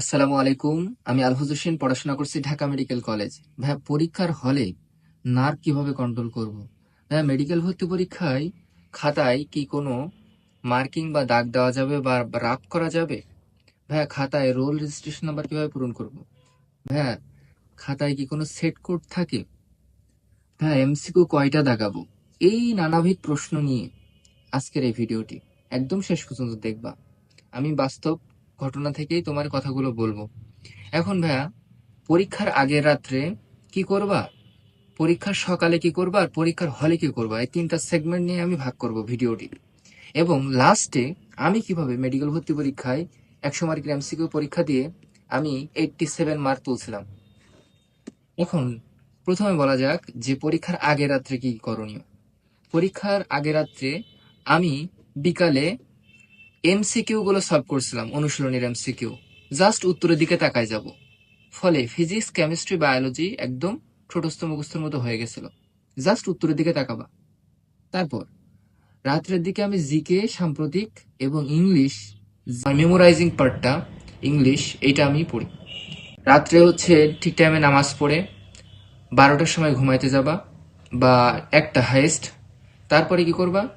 আসসালামু আলাইকুম। আমি আলহুজ হোসেন, পড়াশোনা করছি ঢাকা মেডিকেল কলেজ। ভাইয়া, পরীক্ষার হলে নার্ভ কীভাবে কন্ট্রোল করব? ভাইয়া মেডিকেল ভর্তি পরীক্ষায় খাতায় কি কোনো মার্কিং বা দাগ দেওয়া যাবে বা রাফ করা যাবে? ভাইয়া, খাতায় রোল রেজিস্ট্রেশন নাম্বার কীভাবে পূরণ করব? ভাইয়া, খাতায় কি কোনো সেট কোড থাকে? ভাইয়া এমসিকিউ কয়টা দাগাবো? এই নানাবিধ প্রশ্ন নিয়ে আজকের এই ভিডিওটি একদম শেষ পর্যন্ত দেখবা। আমি বাস্তব ঘটনা থেকেই তোমার কথাগুলো বলব। এখন ভাইয়া, পরীক্ষার আগের রাত্রে কি করবা? পরীক্ষার সকালে কি করবা? আর পরীক্ষার হলে কি করবা? এই তিনটা সেগমেন্ট নিয়ে আমি ভাগ করব ভিডিওটি। এবং লাস্টে আমি কীভাবে মেডিকেল ভর্তি পরীক্ষায় একশো মার্কের এমসিকিউ পরীক্ষা দিয়ে আমি এইটটি সেভেন মার্ক তুলছিলাম। এখন প্রথমে বলা যাক যে পরীক্ষার আগের রাত্রে কি করণীয়। পরীক্ষার আগের রাত্রে আমি বিকালে এমসিকিউ গুলো সলভ করছিলাম, অনুশীলনীর এমসিকিউ জাস্ট উত্তরের দিকে তাকায় যাব। ফলে ফিজিক্স কেমিস্ট্রি বায়োলজি একদম ছোটস্থ মুখস্থের মতো হয়ে গেছিল। জাস্ট উত্তরের দিকে তাকাবা। তারপর, রাত্রের দিকে আমি জিকে সাম্প্রতিক এবং ইংলিশ মেমোরাইজিং পার্টটা ইংলিশ এইটা আমি পড়ি। রাত্রে হচ্ছে ঠিক টাইমে নামাজ পড়ে, বারোটার সময় ঘুমাইতে যাবা বা একটা হাইস্ট তারপরে কি করবা?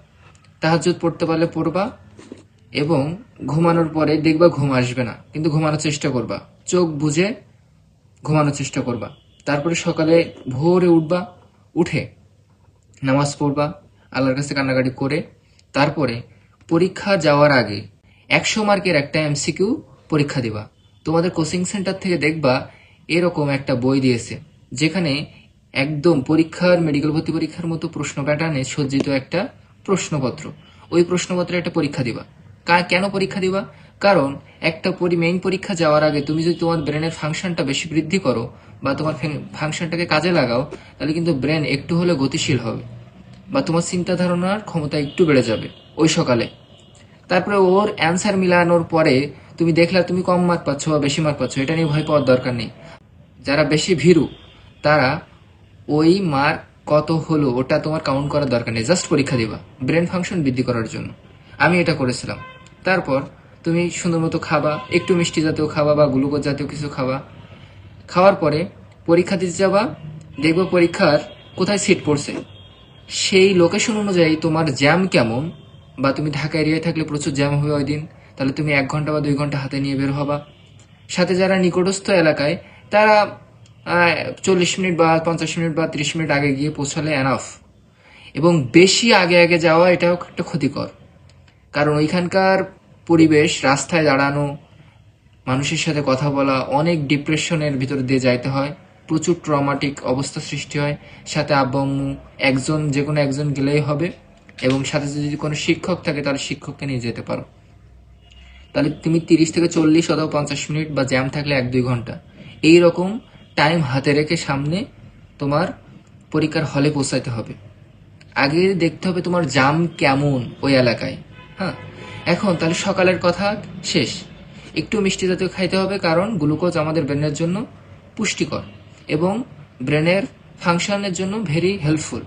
তাহাজ্জুদ পড়তে পারলে পড়বা এবং ঘুমানোর পরে দেখবা ঘুম আসবে না, কিন্তু ঘুমানোর চেষ্টা করবা। চোখ বুঝে ঘুমানোর চেষ্টা করবা। তারপরে সকালে ভোরে উঠবা, উঠে নামাজ পড়বা, আল্লাহর কাছে কান্নাকাটি করে। তারপরে পরীক্ষা যাওয়ার আগে একশো মার্কের একটা এমসিকিউ পরীক্ষা দিবা। তোমাদের কোচিং সেন্টার থেকে দেখবা এরকম একটা বই দিয়েছে, যেখানে একদম পরীক্ষার, মেডিকেল ভর্তি পরীক্ষার মতো প্রশ্ন প্যাটার্নে সজ্জিত একটা প্রশ্নপত্র। ওই প্রশ্নপত্রে একটা পরীক্ষা দিবা। কেন পরীক্ষা দিবা? কারণ একটা পরি মেইন পরীক্ষা যাওয়ার আগে তুমি যদি তোমার ব্রেনের ফাংশনটা বেশি বৃদ্ধি করো বা তোমার ফাংশনটাকে কাজে লাগাও, তাহলে কিন্তু ব্রেন একটু হলে গতিশীল হবে বা তোমার চিন্তা ধারণার ক্ষমতা একটু বেড়ে যাবে ওই সকালে। তারপরে ওর অ্যান্সার মিলানোর পরে তুমি দেখলা তুমি কম মার্ক পাচ্ছ বা বেশি মার্ক পাচ্ছ, এটা নিয়ে ভয় পাওয়ার দরকার নেই। যারা বেশি ভীরু, তারা ওই মার্ক কত হলো ওটা তোমার কাউন্ট করার দরকার নেই জাস্ট পরীক্ষা দিবা ব্রেন ফাংশন বৃদ্ধি করার জন্য। আমি এটা করেছিলাম। তারপর তুমি সুন্দর মতো খাবা, একটু মিষ্টি জাতীয় খাবা বা গ্লুকোজ জাতীয় কিছু খাবা। খাওয়ার পরে পরীক্ষা দিতে যাবা, দেখব পরীক্ষার কোথায় সিট পড়ছে। সেই লোকেশন অনুযায়ী তোমার জ্যাম কেমন বা তুমি ঢাকা এরিয়ায় থাকলে প্রচুর জ্যাম হবে ওই দিন, তাহলে তুমি এক ঘণ্টা বা দুই ঘণ্টা হাতে নিয়ে বের হবা। সাথে যারা নিকটস্থ এলাকায়, তারা চল্লিশ মিনিট বা পঞ্চাশ মিনিট বা ত্রিশ মিনিট আগে গিয়ে পৌঁছালে এনাফ এবং বেশি আগে আগে যাওয়া এটাও একটা ক্ষতিকর। কারণ ওইখানকার পরিবেশ, রাস্তায় দাঁড়ানো, মানুষের সাথে কথা বলা, অনেক ডিপ্রেশনের ভিতর দিয়ে যাইতে হয়। প্রচুর ট্রমাটিক অবস্থা সৃষ্টি হয়। সাথে আব্বা একজন, যে কোনো একজন গেলেই হবে এবং সাথে যদি কোনো শিক্ষক থাকে, তাহলে শিক্ষককে নিয়ে যেতে পারো। তাহলে তুমি তিরিশ থেকে চল্লিশ অথবা পঞ্চাশ মিনিট বা জ্যাম থাকলে এক দুই ঘণ্টা। এই রকম টাইম হাতে রেখে সামনে তোমার পরীক্ষার হলে পৌঁছাইতে হবে। আগে দেখতে হবে তোমার জাম কেমন ওই এলাকায়। হ্যাঁ এখন তাহলে সকালের কথা শেষ। একটু মিষ্টি জাতীয় খাইতে হবে, কারণ গ্লুকোজ আমাদের ব্রেনের জন্য পুষ্টিকর এবং ব্রেনের ফাংশনের জন্য ভেরি হেল্পফুল।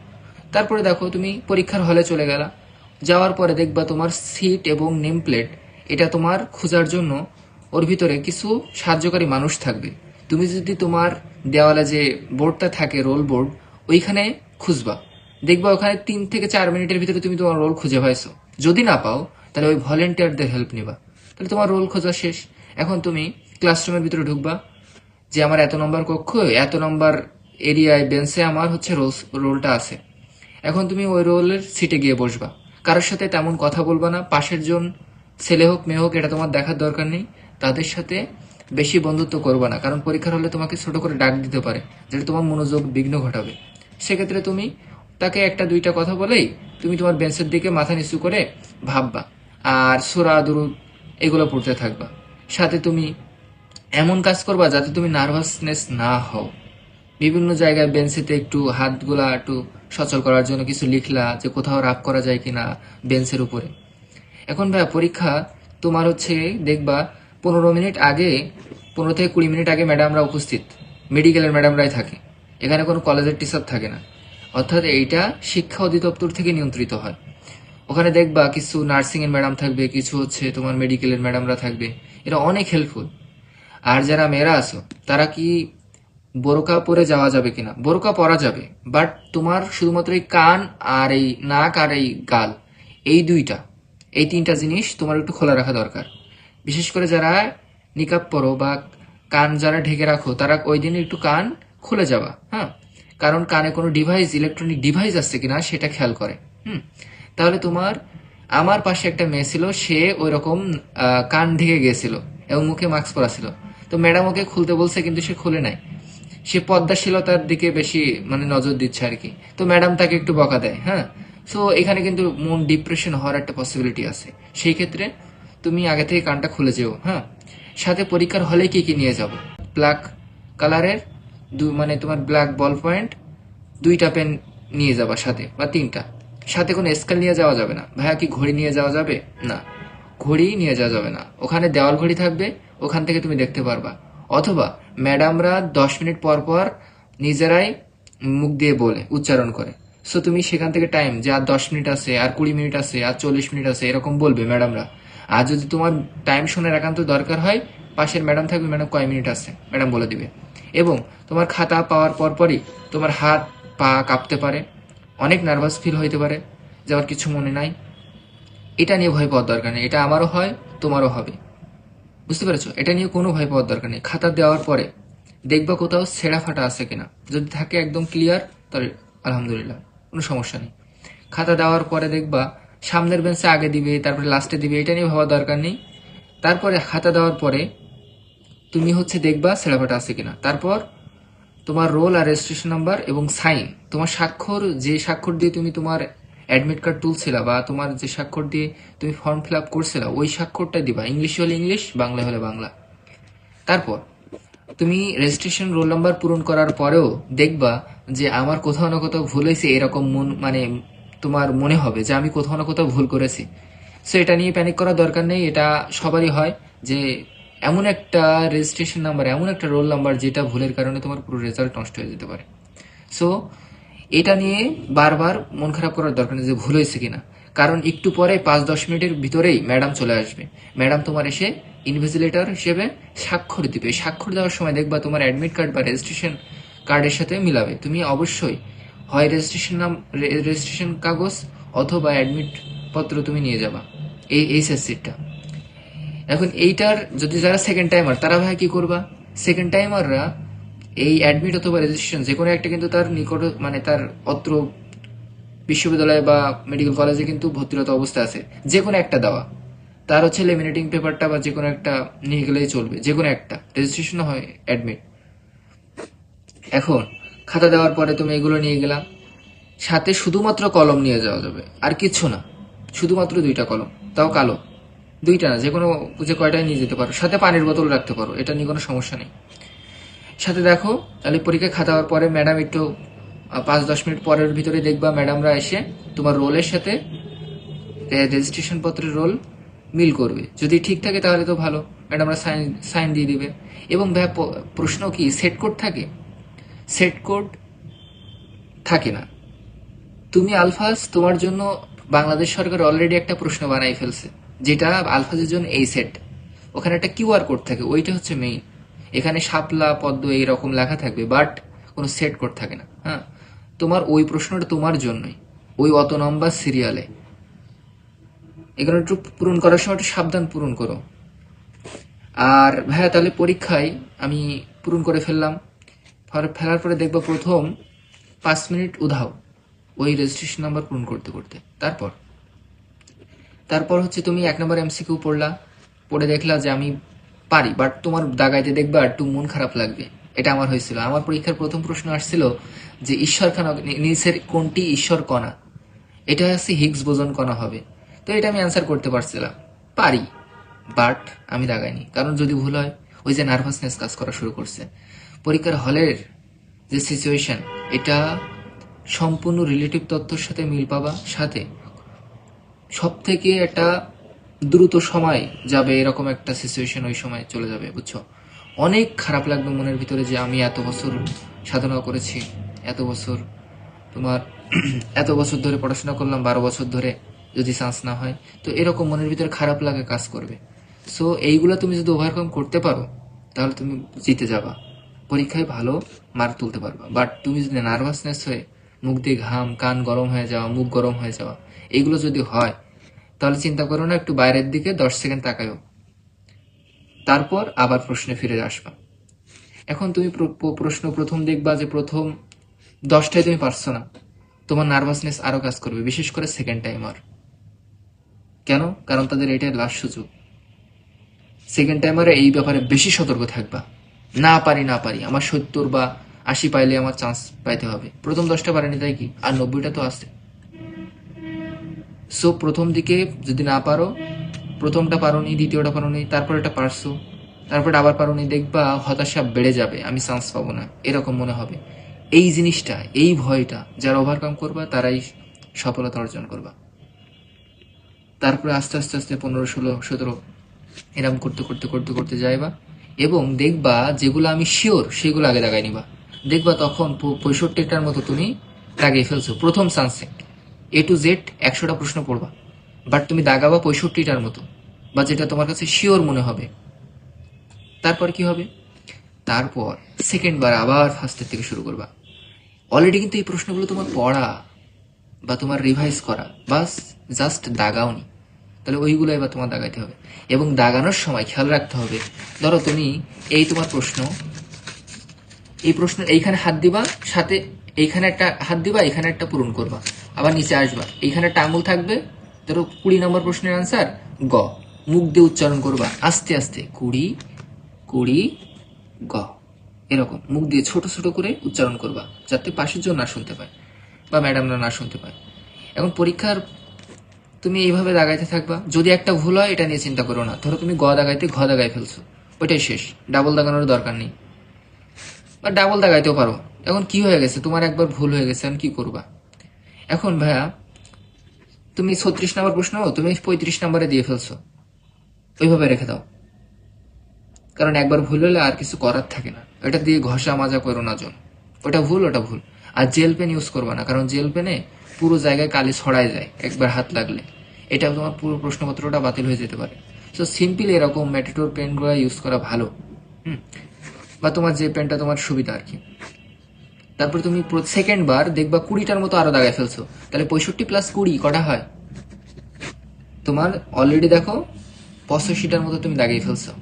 তারপরে দেখো, তুমি পরীক্ষার হলে চলে গেলা। যাওয়ার পরে দেখবা তোমার সিট এবং নেম প্লেট, এটা তোমার খোঁজার জন্য ওর ভিতরে কিছু সাহায্যকারী মানুষ থাকবে। তুমি যদি তোমার দেওয়ালে যে বোর্ডটা থাকে, রোল বোর্ড, ওইখানে খুঁজবা। দেখবা ওখানে তিন থেকে চার মিনিটের ভিতরে তুমি তোমার রোল খুঁজে পাইছো। যদি না পাও, তাহলে ওই ভলেন্টিয়ারদের হেল্প নিবা। তাহলে তোমার রোল খোঁজা শেষ। এখন তুমি ক্লাসরুমের ভিতরে ঢুকবা, যে আমার এত নম্বর কক্ষ, এত নম্বর এরিয়ায় বেঞ্চে আমার হচ্ছে রোল রোলটা আছে। এখন তুমি ওই রোলের সিটে গিয়ে বসবা। কারোর সাথে তেমন কথা বলবা না। পাশের জন ছেলে হোক, মেয়ে হোক, এটা তোমার দেখার দরকার নেই। তাদের সাথে বেশি বন্ধুত্ব করবা না, কারণ পরীক্ষার হলে তোমাকে ছোট করে ডাক দিতে পারে, যেটা তোমার মনোযোগ বিঘ্ন ঘটাবে। সেক্ষেত্রে তুমি তাকে একটা দুইটা কথা বলেই তুমি তোমার বেঞ্চের দিকে মাথা নিচু করে ভাববা আর সোরা, দুরুদ এগুলো পড়তে থাকবা। সাথে তুমি এমন কাজ করবা যাতে তুমি নার্ভাসনেস না হও। বিভিন্ন জায়গায় বেঞ্চেতে একটু হাতগুলা একটু সচল করার জন্য কিছু লিখলা যে কোথাও রাগ করা যায় কিনা বেঞ্চের উপরে। এখন ভাইয়া পরীক্ষা তোমার হচ্ছে দেখবা পনেরো মিনিট আগে, পনেরো থেকে কুড়ি মিনিট আগে ম্যাডামরা উপস্থিত। মেডিকেলের ম্যাডামরাই থাকে। এখানে কোনো কলেজের টিচার থাকে না। অর্থাৎ এইটা শিক্ষা অধিদপ্তর থেকে নিয়ন্ত্রিত হয়। ওখানে দেখবা কিছু নার্সিং এর ম্যাডাম থাকবে, কিছু হচ্ছে তোমার মেডিকেলের ম্যাডামরা থাকবে। এরা অনেক হেল্পফুল আর যারা মেয়েরা আছো, তারা কি বোরকা পরে যাওয়া যাবে কিনা? বোরকা পরা যাবে বাট তোমার শুধুমাত্র এই কান আর এই নাক আর এই গাল, এই দুইটা, এই তিনটা জিনিস তোমার একটু খোলা রাখা দরকার। বিশেষ করে যারা নিকাব পরো বা কান যারা ঢেকে রাখো, তারা ওই দিন একটু কান খুলে যাবা হ্যাঁ? কারণ কানে কোনো ডিভাইস ইলেকট্রনিক ডিভাইস আছে কিনা সেটা খেয়াল করে। হুম? তাহলে তোমার, আমার পাশে একটা মেয়ে ছিল, সে ওই রকম কান ঢেকে গেছিল এবং মুখে মাস্ক পরা ছিল। তো ম্যাডাম ওকে খুলতে বলছে, কিন্তু সে খুলে নাই। সে পদ্মাশীলতার দিকে বেশি মানে নজর দিচ্ছে আর কি। তো ম্যাডাম তাকে একটু বকা দেয় হ্যাঁ? সো এখানে কিন্তু মন ডিপ্রেশন হওয়ার একটা পসিবিলিটি আছে। সেই ক্ষেত্রে তুমি আগে থেকে কানটা খুলে যেও হ্যাঁ? সাথে পরীক্ষার হলে কি কি নিয়ে যাব? ব্ল্যাক কালারের দু মানে তোমার ব্ল্যাক বল পয়েন্ট দুইটা পেন নিয়ে যাবা সাথে, বা তিনটা। সাথে কোনো স্কেল নিয়ে যাওয়া যাবে না। ভাইয়া কি ঘড়ি নিয়ে যাওয়া যাবে? না। ঘড়ি নিয়ে যাওয়া যাবে না। ওখানে দেওয়াল ঘড়ি থাকবে, ওখান থেকে তুমি দেখতে পারবা। অথবা ম্যাডামরা দশ মিনিট পর পর নিজেরাই মুখ দিয়ে বলে, উচ্চারণ করে। সো তুমি সেখান থেকে টাইম যে আর দশ মিনিট আছে, আর কুড়ি মিনিট আছে, আর চল্লিশ মিনিট আছে, এরকম বলবে ম্যাডামরা আর যদি তোমার টাইম শোনার একান্ত দরকার হয়, পাশের ম্যাডাম থাকবে ম্যাডাম কয় মিনিট আছে? ম্যাডাম বলে দিবে। এবং তোমার খাতা পাওয়ার পরপরই তোমার হাত পা কাঁপতে পারে। অনেক নার্ভাস ফিল হইতে পারে, যে আমার কিছু মনে নাই। এটা নিয়ে ভয় পাওয়ার দরকার নেই, এটা আমারও হয়, তোমারও হবে। বুঝতে পেরেছ? এটা নিয়ে কোনো ভয় পাওয়ার দরকার নেই। খাতা দেওয়ার পরে দেখবা কোথাও ছেঁড়া ফাটা আছে কিনা। যদি থাকে একদম ক্লিয়ার তাহলে আলহামদুলিল্লাহ, কোনো সমস্যা নেই। খাতা দেওয়ার পরে দেখবা সামনের বেঞ্চে আগে দিবে, তারপরে লাস্টে দিবে, এটা নিয়ে ভাবার দরকার নেই। তারপরে খাতা দেওয়ার পরে তুমি হচ্ছে দেখবা ছেঁড়া ফাটা আছে কিনা। তারপর তোমার রোল আর রেজিস্ট্রেশন নাম্বার এবং সাইন তোমার স্বাক্ষর, যে স্বাক্ষর দিয়ে তুমি তোমার অ্যাডমিট কার্ড তুলছিলা বা তোমার যে স্বাক্ষর দিয়ে তুমি ফর্ম ফিল আপ করছিলা, ওই স্বাক্ষরটা দিবা। ইংলিশ হলে ইংলিশ বাংলা হলে বাংলা। তারপর, তুমি রেজিস্ট্রেশন রোল নাম্বার পূরণ করার পরেও দেখবা যে আমার কোথাও না কোথাও ভুল হয়েছে, এরকম মন মানে তোমার মনে হবে যে আমি কোথাও না কোথাও ভুল করেছি। সো এটা নিয়ে প্যানিক করার দরকার নেই, এটা সবারই হয় যে এমন একটা রেজিস্ট্রেশন নাম্বার এমন একটা রোল নাম্বার যেটা ভুলের কারণে তোমার পুরো রেজাল্ট নষ্ট হয়ে যেতে পারে। সো এটা নিয়ে বারবার মন খারাপ করার দরকার নেই যে ভুল হয়েছে কিনা। কারণ একটু পরে পাঁচ দশ মিনিটের ভিতরেই ম্যাডাম চলে আসবে। ম্যাডাম তোমার এসে ইনভিজিলেটর হিসেবে স্বাক্ষর দিবে। স্বাক্ষর দেওয়ার সময় দেখবা তোমার অ্যাডমিট কার্ড বা রেজিস্ট্রেশন কার্ডের সাথে মিলাবে। তুমি অবশ্যই হয় রেজিস্ট্রেশন নাম রেজিস্ট্রেশন কাগজ অথবা অ্যাডমিট পত্র তুমি নিয়ে যাবা। এই এইচএস সিটটা এখন এইটার যদি যারা সেকেন্ড টাইমার তারা ভাই কি করবা? সেকেন্ড টাইমাররা এই অ্যাডমিট অথবা রেজিস্ট্রেশন যে কোনো একটা কিন্তু তার নিকট মানে তার অত্র বিশ্ববিদ্যালয় বা মেডিকেল কলেজে কিন্তু ভর্তিরত অবস্থা আছে। যে কোনো একটা দেওয়া। তার হচ্ছে লেমিনেটিং পেপারটা বা যে কোনো একটা নিয়ে গেলেই চলবে। যে কোনো একটা রেজিস্ট্রেশন হয় অ্যাডমিট এখন, খাতা দেওয়ার পরে তুমি এগুলো নিয়ে গেলা। সাথে শুধুমাত্র কলম নিয়ে যাওয়া যাবে। আর কিচ্ছু না। শুধুমাত্র দুইটা কলম। তাও কালো। দুইটা না যে কোনো যে কয়টাই নিয়ে যেতে পারো। সাথে পানির বোতল রাখতে পারো, এটা নিয়ে কোনো সমস্যা নেই। সাথে দেখো, তাহলে পরীক্ষা খাতা হওয়ার পরে ম্যাডাম একটু পাঁচ দশ মিনিট পরের ভিতরে দেখবা ম্যাডামরা এসে তোমার রোলের সাথে রেজিস্ট্রেশন পত্রের রোল মিল করবে। যদি ঠিক থাকে তাহলে তো ভালো, ম্যাডামরা সাইন সাইন দিয়ে দিবে। এবং ভাইয়া প- প্রশ্ন কি সেট কোড থাকে? সেট কোড থাকে না। তুমি আলফাজ তোমার জন্য বাংলাদেশ সরকার অলরেডি একটা প্রশ্ন বানাই ফেলছে। যেটা আলফাজের জন্য এই সেট ওখানে একটা কিউআর কোড থাকে, ওইটা হচ্ছে মেইন এখানে শাপলা, পদ্ম এইরকম লেখা থাকবে বাট কোনো সেট কোড থাকে না হ্যাঁ? তোমার ওই প্রশ্নটা তোমার জন্যই, ওই অত নম্বর সিরিয়ালে এখানে একটু পূরণ করার সময় একটু সাবধান পূরণ করো। আর ভাইয়া, তাহলে পরীক্ষায় আমি পূরণ করে ফেললাম। ফেলার পরে দেখব প্রথম পাঁচ মিনিট উধাও, ওই রেজিস্ট্রেশন নাম্বার পূরণ করতে করতে। তারপর? তারপর হচ্ছে তুমি এক নম্বর এমসিকিউ পড়লা, পড়ে দেখলা যে আমি পারি বাট তোমার দাগাইতে দেখবা একটু মন খারাপ লাগবে। এটা আমার হয়েছিল। আমার পরীক্ষার প্রথম প্রশ্ন আসছিল যে ঈশ্বর কণা নিচের কোনটি ঈশ্বর কণা? এটা হচ্ছে হিগস বোজন কণা হবে। তো এটা আমি অ্যান্সার করতে পারছিলাম। পারি বাট আমি দাগাইনি। কারণ যদি ভুল হয়, ওই যে নার্ভাসনেস কাজ করা শুরু করছে। পরীক্ষার হলের যে সিচুয়েশন এটা সম্পূর্ণ রিলেটিভ তথ্যের সাথে মিল পাবা, সাথে সব থেকে একটা দ্রুত সময় যাবে এরকম একটা সিচুয়েশন ওই সময় চলে যাবে, বুঝছ? অনেক খারাপ লাগবে মনের ভিতরে যে আমি এত বছর সাধনা করেছি, এত বছর তোমার এত বছর ধরে পড়াশোনা করলাম, বারো বছর ধরে যদি চান্স না হয়, তো এরকম মনের ভিতরে খারাপ লাগা কাজ করবে। সো এইগুলো তুমি যদি ওভারকাম করতে পারো, তাহলে তুমি জিতে যাবা। পরীক্ষায় ভালো মার্ক তুলতে পারবা। বাট তুমি যদি নার্ভাসনেস হয়ে মুখ দিয়ে ঘাম, কান গরম হয়ে যাওয়া, মুখ গরম হয়ে যাওয়া এইগুলো যদি হয় তাহলে চিন্তা করো না, একটু বাইরের দিকে দশ সেকেন্ড তাকায়ও। তারপর আবার প্রশ্নে ফিরে আসবা। এখন তুমি প্র- প্র- প্রশ্ন প্রথম দেখবা যে প্রথম দশটায় তুমি পারছ না। তোমার নার্ভাসনেস আরও কাজ করবে, বিশেষ করে সেকেন্ড টাইমার। কেন? কারণ তাদের এটাই লাস্ট সুযোগ। সেকেন্ড টাইমারে এই ব্যাপারে বেশি সতর্ক থাকবা। না পারি না পারি, আমার সত্তর বা আশি পাইলে আমার চান্স পাইতে হবে। প্রথম দশটা পারেনি তাই কি? আর নব্বইটা তো আছে। সো প্রথম দিকে যদি না পারো, প্রথমটা পারোনি, দ্বিতীয়টা পারোনি তারপর এটা পারছ, তারপর আবার পারোনি, দেখবা হতাশা বেড়ে যাবে, আমি চান্স পাবো না, এরকম মনে হবে। এই জিনিসটা, এই ভয়টা, যারা ওভারকাম করবা, তারাই সফলতা অর্জন করবা। তারপরে আস্তে আস্তে আস্তে পনেরো, ষোলো, সতেরো, এরকম করতে করতে করতে করতে যাইবা এবং দেখবা যেগুলো আমি শিওর সেগুলো আগে দাগাই নিবা। দেখবা তখন পঁয়ষট্টিটার মতো তুমি দাগিয়ে ফেলছো, প্রথম চান্সে এ টু জেড একশোটা প্রশ্ন পড়বা। বাট তুমি দাগাবা পঁয়ষট্টিটার মতো, বা যেটা তোমার কাছে শিওর মনে হবে। তারপর কি হবে? তারপর সেকেন্ড বার আবার ফার্স্টের থেকে শুরু করবা। অলরেডি কিন্তু এই প্রশ্নগুলো তোমার পড়া, বা তোমার রিভাইজ করা, বাস জাস্ট দাগাওনি। তাহলে ওইগুলো এবার তোমার দাগাইতে হবে। এবং দাগানোর সময় খেয়াল রাখতে হবে, ধরো তুমি এই তোমার প্রশ্ন, এই প্রশ্ন এইখানে হাত দিবা, সাথে এইখানে একটা হাত দিবা, এখানে একটা পূরণ করবা। আবার নিচে আসবা। এইখানে একটা আঙুল থাকবে, ধরো কুড়ি নম্বর প্রশ্নের আনসার গ। মুখ দিয়ে উচ্চারণ করবা। আস্তে আস্তে, কুড়ি কুড়ি, গ। এরকম। মুখ দিয়ে ছোট ছোট করে উচ্চারণ করবা, যাতে পাশের জন্য না শুনতে পায় বা ম্যাডামরা না শুনতে পায়। এখন পরীক্ষার তুমি এইভাবে দাগাইতে থাকবা। যদি একটা ভুল হয়, এটা নিয়ে চিন্তা করো না। ধরো তুমি গ দাগাইতে, ঘ দাগাই ফেলছো। ওইটাই শেষ। ডাবল দাগানোর দরকার নেই। বা ডাবল দাগাইতেও পারো। এখন কি হয়ে গেছে? তোমার একবার ভুল হয়ে গেছে এখন কি করবা? এখন ভাইয়া, তুমি ছত্রিশ নম্বর প্রশ্ন, তুমি পঁয়ত্রিশ নম্বরে দিয়ে ফেলছো। ওইভাবে রেখে দাও। কারণ একবার ভুল হলে আর কিছু করার থাকে না। এটা দিয়ে ঘষা মাজা করো না জন। ওটা ভুল ওটা ভুল। আর জেল পেন ইউজ করবা না, কারণ জেল পেনে পুরো জায়গায় কালি ছড়ায় যায়, একবার হাত লাগলে। এটা তোমার পুরো প্রশ্নপত্রটা বাতিল হয়ে যেতে পারে। সো সিম্পল এরকম ম্যাটিটোর পেনগুলো ইউজ করা ভালো। হুম? বা তোমার যে পেনটা তোমার সুবিধা আর কি। তারপর তুমি সেকেন্ড বার দেখবা কুড়িটার মতো আরও দাগায় ফেলছো। তাহলে পঁয়ষট্টি প্লাস কুড়ি, কটা হয়? তোমার অলরেডি দেখো, পঁচাশিটার মতো তুমি দাগিয়ে ফেলছো।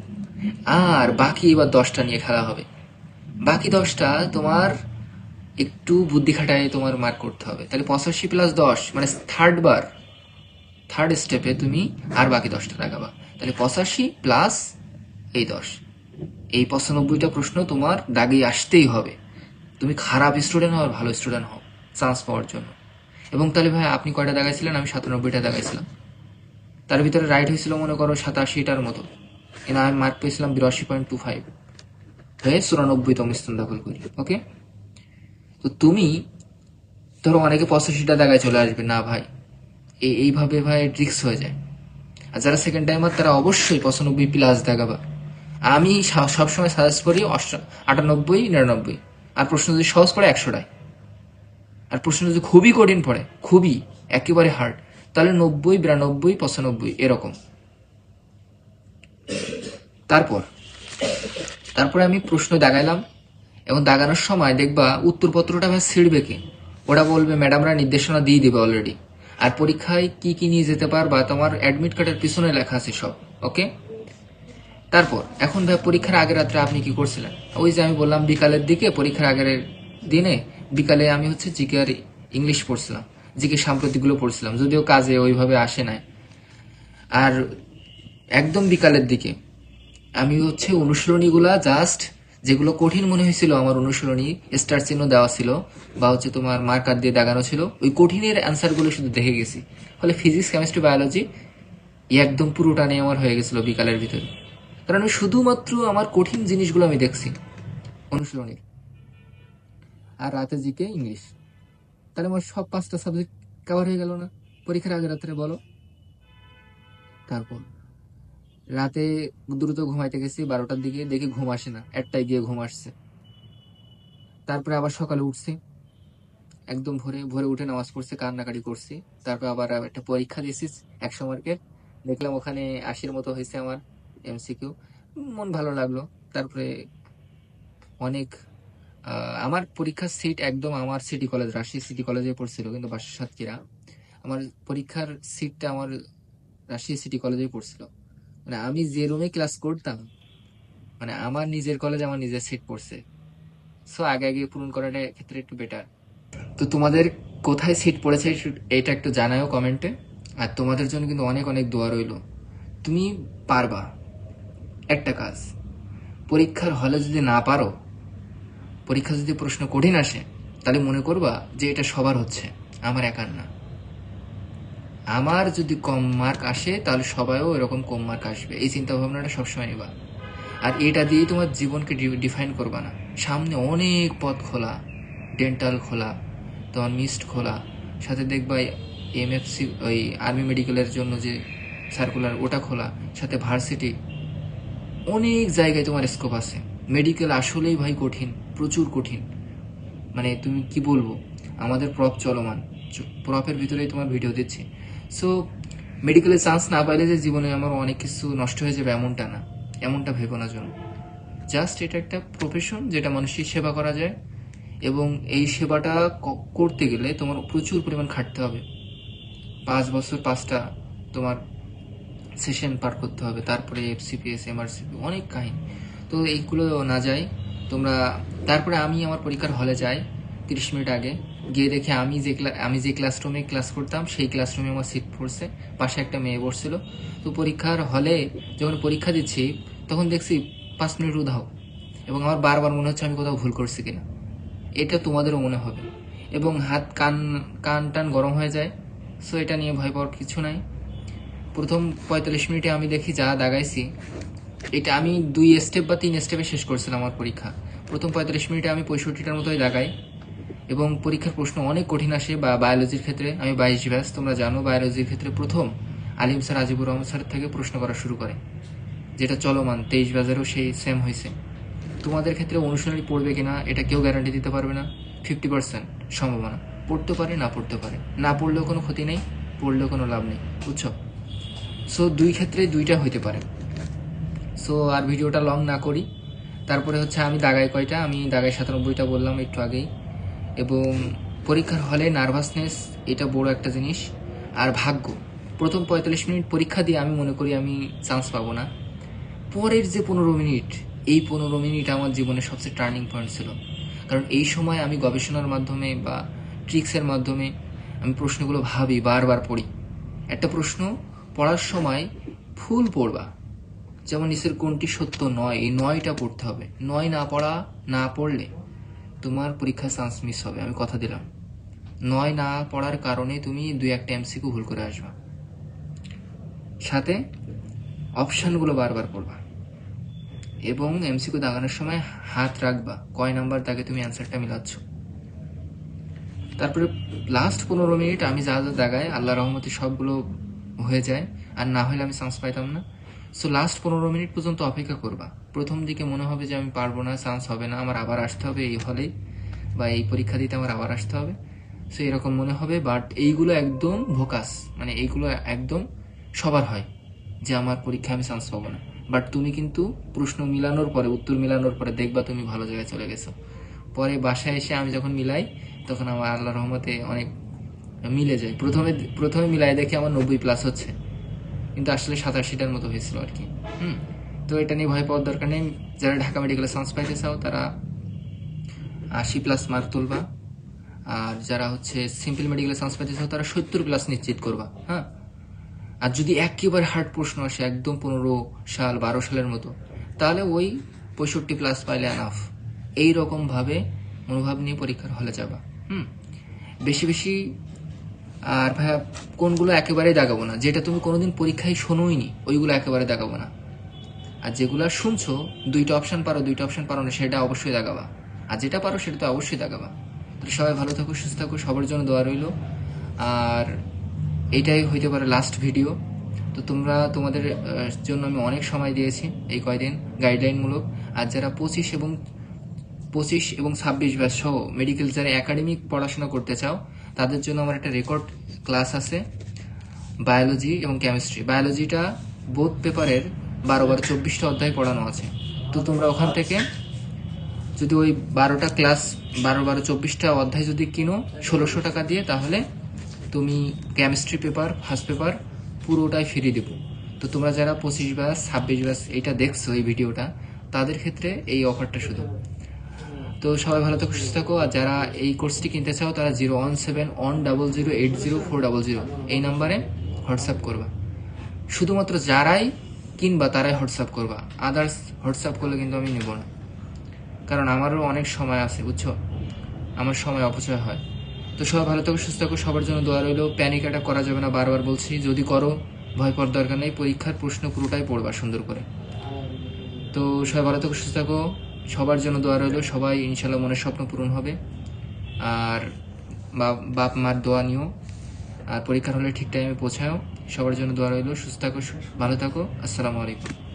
আর বাকি এবার দশটা নিয়ে খেলা হবে। বাকি দশটা তোমার একটু বুদ্ধি খাটায় তোমার মার্ক করতে হবে। তাহলে পঁচাশি প্লাস দশ মানে থার্ড বার থার্ড স্টেপে তুমি আর বাকি দশটা লাগাবা। তাহলে পঁচাশি প্লাস এই দশ। এই পঁচানব্বইটা প্রশ্ন তোমার দাগিয়ে আসতেই হবে। তুমি খারাপ স্টুডেন্ট হও আর ভালো স্টুডেন্ট হও চান্স পাওয়ার জন্য। এবং তাহলে ভাই, আপনি কয়টা দাগাইছিলেন আমি সাতানব্বইটা দেখাইছিলাম। তার ভিতরে রাইট হয়েছিল, মনে করো, সাতাশিটার মতো। কিন্তু আমি মার্ক পেয়েছিলাম বিরাশি পয়েন্ট টু ফাইভ হয়ে চুরানব্বইতম স্থান দখল করি ওকে তো তুমি, ধরো অনেকে পঁচাশিটা দাগায় চলে আসবে, না ভাই। এই এইভাবে ভাই ট্রিক্স হয়ে যায়। আর যারা সেকেন্ড টাইমার তারা অবশ্যই পঁচানব্বই প্লাস দেখাবা। আমি সবসময় সাজেস্ট করি আটানব্বই, নিরানব্বই। আর প্রশ্ন যদি সহজ পড়ে একশোটায়, আর প্রশ্ন যদি খুবই কঠিন পড়ে, খুবই, একেবারে হার্ড তাহলে নব্বই, বিরানব্বই, পঁচানব্বই এরকম। তারপর, তারপরে আমি প্রশ্ন দাগাইলাম এবং দাগানোর সময় দেখবা উত্তরপত্রটা ভাই ছিঁড়বে কি? ওরা বলবে ম্যাডামরা নির্দেশনা দিয়ে দেবে অলরেডি আর পরীক্ষায় কি কি নিয়ে যেতে পারবা? তোমার অ্যাডমিট কার্ডের পিছনে লেখা আছে সব ওকে তারপর, এখন ভাই পরীক্ষার আগের রাত্রে আপনি কি করছিলেন? ওই যে আমি বললাম বিকালের দিকে, পরীক্ষার আগের দিনে বিকালে আমি হচ্ছে জিকে আর ইংলিশ পড়ছিলাম, জিকে সাম্প্রতিকগুলো পড়ছিলাম, যদিও কাজে ওইভাবে আসে নাই। আর একদম বিকালের দিকে আমি হচ্ছে অনুশীলনীগুলা জাস্ট যেগুলো কঠিন মনে হয়েছিল, আমার অনুশীলনী স্টার চিহ্ন দেওয়া ছিল বা হচ্ছে তোমার মার্কার দিয়ে দাগানো ছিল, ওই কঠিনের অ্যান্সারগুলো শুধু দেখে গেছি। ফলে ফিজিক্স কেমিস্ট্রি বায়োলজি একদম পুরোটা নিয়ে আমার হয়ে গেছিল বিকালের ভিতরে। কারণ আমি শুধুমাত্র আমার কঠিন জিনিসগুলো আমি দেখছি। অনুশীলনীর আর রাতে জিকে ইংলিশ। তাহলে আমার সব পাঁচটা সাবজেক্ট কভার হয়ে গেল না? পরীক্ষার আগে রাত্রে বলো। তারপর। রাতে দ্রুত ঘুমাইতে গেছি, বারোটার দিকে দেখি ঘুম আসে না। একটাই গিয়ে ঘুম আসছে। তারপরে আবার সকালে উঠছি। একদম ভোরে ভোরে উঠে নামাজ পড়ছে, কান্নাকাটি করছি। তারপর আবার একটা পরীক্ষা দিয়েছি, একশো মার্কের দেখলাম ওখানে আশির মতো হয়েছে আমার। এমসিকিউ মন ভালো লাগল। তারপরে অনেক আমার পরীক্ষার সিট একদম আমার সিটি কলেজ রাজশাহী সিটি কলেজে পড়ছিল কিন্তু বাসা সাতক্ষীরা। আমার পরীক্ষার সিটটা আমার রাজশাহী সিটি কলেজে পড়ছিল। মানে আমি যে রুমে ক্লাস করতাম মানে আমার নিজের কলেজ আমার নিজের সিট পড়ছে। সো আগে আগে পূরণ করাটা ক্ষেত্রে একটু বেটার তো তোমাদের কোথায় সিট পড়েছে এটা একটু জানাও কমেন্টে আর তোমাদের জন্য কিন্তু অনেক অনেক দোয়া রইল। তুমি পারবা। একটা কাজ। পরীক্ষার হলে যদি না পারো, পরীক্ষা যদি প্রশ্ন কঠিন আসে, তাহলে মনে করবা যে এটা সবার হচ্ছে, আমার একার না। আমার যদি কম মার্ক আসে, তাহলে সবাইও এরকম কম মার্ক আসবে। এই চিন্তা ভাবনাটা সবসময় নিবা। আর এটা দিয়ে তোমার জীবনকে ডিফাইন করবা না। সামনে অনেক পথ খোলা ডেন্টাল খোলা, তোমার মিস্ট খোলা। সাথে দেখবা এমএফসি ওই আর্মি মেডিকেলের জন্য যে সার্কুলার ওটা খোলা। সাথে ভার্সিটি অনেক জায়গায় তোমার স্কোপ আছে। মেডিকেল আসলেই ভাই কঠিন, প্রচুর কঠিন। মানে তুমি কি বলব? আমাদের প্রপ চলমান। প্রপের ভিতরেই তোমার ভিডিও দিচ্ছি। সো মেডিকেলে চান্স না পাইলে যে জীবনে আমার অনেক কিছু নষ্ট হয়ে যাবে এমনটা না। এমনটা ভেবো না জন্য জাস্ট এটা একটা প্রফেশন যেটা মানুষের সেবা করা যায় এবং এই সেবাটা করতে গেলে তোমার প্রচুর পরিমাণ খাটতে হবে। পাঁচ বছর, পাঁচটা তোমার সেশন পার করতে হবে, তারপরে এফসিপিএস এমআরসিপি অনেক কাহিনী। তো এইগুলো না যাই তোমরা, তারপরে আমি আমার পরীক্ষার হলে যাই, তিরিশ মিনিট আগে, গিয়ে দেখে আমি যে আমি যে ক্লাসরুমে ক্লাস করতাম, সেই ক্লাসরুমে আমার সিট পড়ছে, পাশে একটা মেয়ে বসছিল। তো পরীক্ষার হলে যখন পরীক্ষা দিচ্ছি, তখন দেখছি পাঁচ মিনিট উধাও এবং আমার বারবার মনে হচ্ছে আমি কোথাও ভুল করছি কিনা। এটা তোমাদেরও মনে হবে। এবং হাত কান কান টান গরম হয়ে যায় সো এটা নিয়ে ভয় পাওয়ার কিছু নাই। প্রথম পঁয়তাল্লিশ মিনিটে আমি দেখি যা দাগাইছি, এটা আমি দুই স্টেপ বা তিন স্টেপে শেষ করছিলাম আমার পরীক্ষা। প্রথম পঁয়তাল্লিশ মিনিটে আমি পঁয়ষট্টিটার মতোই দাগাই এবং পরীক্ষার প্রশ্ন অনেক কঠিন আসে বা বায়োলজির ক্ষেত্রে, আমি বাইশ ব্যাস তোমরা জানো বায়োলজির ক্ষেত্রে প্রথম আলিম স্যার আজিবুর রহমান স্যার থেকে প্রশ্ন করা শুরু করে, যেটা চলমান, তেইশ বাজারেও সেই সেম হয়েছে তোমাদের ক্ষেত্রে অনুশীলনী পড়বে কিনা, এটা কেউ গ্যারান্টি দিতে পারবে না ফিফটি পার্সেন্ট সম্ভাবনা। পড়তে পারে, না পড়তে পারে। না পড়লেও কোনো ক্ষতি নেই, পড়লেও কোনো লাভ নেই, বুঝছ? সো দুই ক্ষেত্রে দুইটা হইতে পারে। সো আর ভিডিওটা লং না করি। তারপরে হচ্ছে আমি দাগাই কয়টা? আমি দাগাই সাতানব্বইটা বললাম একটু আগেই। এবং পরীক্ষার হলে নার্ভাসনেস এটা বড় একটা জিনিস। আর ভাগ্য, প্রথম পঁয়তাল্লিশ মিনিট পরীক্ষা দিয়ে আমি মনে করি আমি চান্স পাবো না। পরের যে পনেরো মিনিট, এই পনেরো মিনিট আমার জীবনের সবচেয়ে টার্নিং পয়েন্ট ছিল। কারণ এই সময় আমি গবেষণার মাধ্যমে বা ট্রিক্সের মাধ্যমে আমি প্রশ্নগুলো ভাবি, বারবার পড়ি। একটা প্রশ্ন পড়ার সময় ফুল পড়বা। যেমন নিচের কোনটি সত্য নয়, এই নয়টা পড়তে হবে। নয় না পড়া, না পড়লে তোমার পরীক্ষায় চান্স মিস হবে, আমি কথা দিলাম। নয় না পড়ার কারণে তুমি দু একটা এমসিকিউ ভুল করে আসবা। সাথে অপশানগুলো বারবার পড়বা এবং এমসিকিউ দাগানোর সময় হাত রাখবা, কয় নাম্বার দাগে তুমি অ্যান্সারটা মিলাচ্ছ। তারপরে লাস্ট পনেরো মিনিট আমি যা যা দাগাই আল্লাহ রহমতে সবগুলো হয়ে যায়, আর না হলে আমি চান্স পাইতাম না। সো লাস্ট পনেরো মিনিট পর্যন্ত অপেক্ষা করবা। প্রথম দিকে মনে হবে যে আমি পারব না চান্স হবে না, আমার আবার আসতে হবে এই হলেই বা এই পরীক্ষা দিতে আমার আবার আসতে হবে। সো এরকম মনে হবে বাট এইগুলো একদম ভোকাস মানে এইগুলো একদম সবার হয় যে আমার পরীক্ষায় আমি চান্স পাবো না। বাট তুমি কিন্তু প্রশ্ন মিলানোর পরে, উত্তর মিলানোর পরে দেখবা তুমি ভালো জায়গায় চলে গেছো। পরে বাসায় এসে আমি যখন মিলাই, তখন আমার আল্লাহ রহমতে অনেক মিলে যায়। প্রথমে প্রথমে মিলাই দেখি আমার নব্বই প্লাস হচ্ছে। কিন্তু আসলে সাতাশিটার মতো হয়েছিল আর কি। হুম? তো এটা নিয়ে ভয় পাওয়ার দরকার নেই। যারা ঢাকা মেডিকেলে চান্স পাইতে চাও, তারা আশি প্লাস মার্ক তুলবা। আর যারা হচ্ছে সিম্পল মেডিকেলে চান্স পাইতে চাও, তারা সত্তর প্লাস নিশ্চিত করবা। হ্যাঁ? আর যদি একেবারে হার্ড প্রশ্ন আসে, একদম পনেরো সাল, বারো সালের মতো, তাহলে ওই পঁয়ষট্টি প্লাস পাইলে আনাফ এই রকম ভাবে মনোভাব নিয়ে পরীক্ষার হলে যাবা। হুম? বেশি বেশি আর ভাইয়া, কোনগুলো একেবারেই দাগাবো না। যেটা তুমি কোনোদিন পরীক্ষায় শোনোই নি ওইগুলো একেবারে দাগাবো না। আর যেগুলো শুনছো, দুইটা অপশন পারো, দুইটা অপশন পারো না, সেটা অবশ্যই দাগাবা আর যেটা পারো, সেটা তো অবশ্যই দাগাবা তো সবাই ভালো থাকো, সুস্থ থাকো, সবার জন্য দোয়া রইল। আর এটাই হইতে পারে লাস্ট ভিডিও তো তোমরা, তোমাদের জন্য আমি অনেক সময় দিয়েছি এই কয়দিন গাইডলাইনমূলক আর যারা পঁচিশ এবং পঁচিশ এবং ছাব্বিশ ব্যাচ সহ মেডিকেল যারা একাডেমিক পড়াশোনা করতে চাও তাদের জন্য আমার একটা রেকর্ড ক্লাস আছে বায়োলজি এবং কেমিস্ট্রি বায়োলজিটা বোধ পেপারের বারো বারো চব্বিশটা অধ্যায় পড়ানো আছে। তো তোমরা ওখান থেকে যদি ওই বারোটা ক্লাস বারো বারো চব্বিশটা অধ্যায় যদি কিনো, ষোলোশো টাকা দিয়ে, তাহলে তুমি কেমিস্ট্রি পেপার ফার্স্ট পেপার পুরোটাই ফ্রি দেবো। তো তোমরা যারা পঁচিশ ব্যাস, ছাব্বিশ ব্যাস এইটা দেখছ এই ভিডিওটা তাদের ক্ষেত্রে এই অফারটা শুধু। তো সবাই ভালো থাকো, সুস্থ থাকো। আর যারা এই কোর্সটি কিনতে চাও, তারা zero one seven one double zero eight zero four double zero এই নাম্বারে হোয়াটসঅ্যাপ করবা। শুধুমাত্র যারাই কিনবা, তারাই হোয়াটসঅ্যাপ করবা। আদার্স হোয়াটসঅ্যাপ করলে কিন্তু আমি নেব না। কারণ আমারও অনেক সময় আছে, বুঝছ? আমার সময় অপচয় হয়। তো সবাই ভালো থাকো, সুস্থ থাকো। সবার জন্য দোয়া রইল। প্যানিক অ্যাটাক করা যাবে না, বারবার বলছি। যদি করো, ভয় পাওয়ার দরকার নেই। পরীক্ষার প্রশ্ন পুরোটাই পড়বা সুন্দর করে। তো সবাই ভালো থাকো, সুস্থ থাকো। সবার জন্য দোয়া রইল। সবাই ইনশাল্লাহ মনের স্বপ্ন পূরণ হবে। আর বাপ- মার দোয়া নিও। আর পরীক্ষার হলে ঠিক টাইমে পৌঁছায়ও। সবার জন্য দোয়া রইল। সুস্থ থাকো ভালো থাকো। আসসালামু আলাইকুম।